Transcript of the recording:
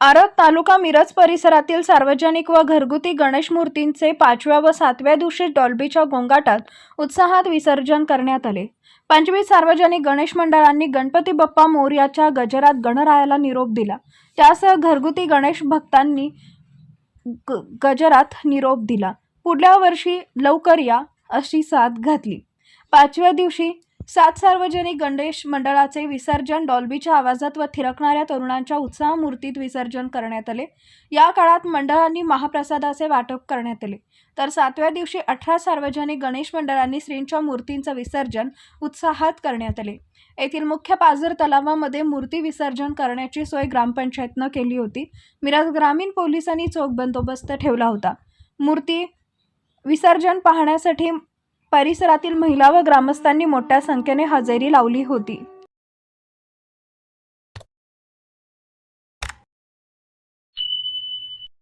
आरग तालुका मिरज परिसरातील सार्वजनिक व घरगुती गणेश मूर्तींचे पाचव्या व सातव्या दिवशी डॉल्बीच्या गोंगाटात उत्साहात विसर्जन करण्यात आले. पंचवीस सार्वजनिक गणेश मंडळांनी गणपती बाप्पा मोर्याच्या गजरात गणरायाला निरोप दिला. त्यासह घरगुती गणेश भक्तांनी ग- गजरात निरोप दिला. पुढल्या वर्षी लवकर या अशी साथ घातली. पाचव्या दिवशी सात सार्वजनिक गणेश मंडळाचे विसर्जन डॉल्बीच्या आवाजात व थिरकणाऱ्या तरुणांच्या उत्साह मूर्तीत विसर्जन करण्यात आले. या काळात मंडळांनी महाप्रसादाचे वाटप करण्यात आले. तर सातव्या दिवशी अठरा सार्वजनिक गणेश मंडळांनी श्रींच्या मूर्तींचं विसर्जन उत्साहात करण्यात आले. येथील मुख्य पाझर तलावामध्ये मूर्ती विसर्जन करण्याची सोय ग्रामपंचायतनं केली होती. मिरज ग्रामीण पोलिसांनी चोख बंदोबस्त ठेवला होता. मूर्ती विसर्जन पाहण्यासाठी परिसरातील महिला व ग्रामस्थांनी मोठ्या संख्येने हजेरी लावली होती.